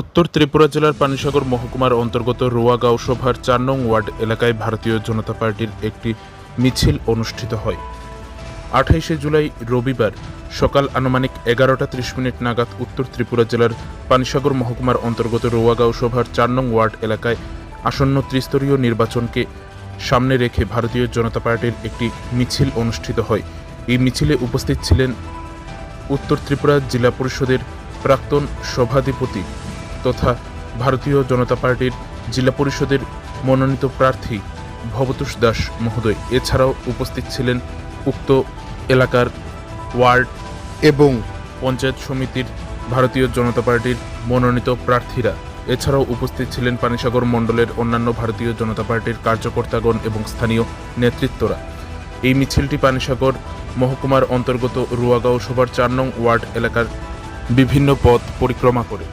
উত্তর ত্রিপুরা জেলার পানিসাগর মহকুমার অন্তর্গত রোয়াগাঁও সভার চার নং ওয়ার্ড এলাকায় ভারতীয় জনতা পার্টির একটি মিছিল অনুষ্ঠিত হয়। আঠাইশে জুলাই রবিবার সকাল আনুমানিক এগারোটা ত্রিশ মিনিট নাগাদ উত্তর ত্রিপুরা জেলার পানিসাগর মহকুমার অন্তর্গত রোয়াগাঁও সভার চার নং ওয়ার্ড এলাকায় আসন্ন ত্রিস্তরীয় নির্বাচনকে সামনে রেখে ভারতীয় জনতা পার্টির একটি মিছিল অনুষ্ঠিত হয়। এই মিছিলে উপস্থিত ছিলেন উত্তর ত্রিপুরা জেলা পরিষদের প্রাক্তন সভাধিপতি তথা ভারতীয় জনতা পার্টির জেলা পরিষদের মনোনীত প্রার্থী ভবতোষ দাস মহোদয় এছাড়াও উপস্থিত ছিলেন উক্ত এলাকার ওয়ার্ড এবং পঞ্চায়েত সমিতির ভারতীয় জনতা পার্টির মনোনীত প্রার্থীরা। এছাড়াও উপস্থিত ছিলেন পানিসাগর মণ্ডলের অন্যান্য ভারতীয় জনতা পার্টির কার্যকর্তাগণ এবং স্থানীয় নেতৃত্বরা। এই মিছিলটি পানিসাগর মহকুমার অন্তর্গত রুয়াগাঁও সভার চার নং ওয়ার্ড এলাকার বিভিন্ন পথ পরিক্রমা করে।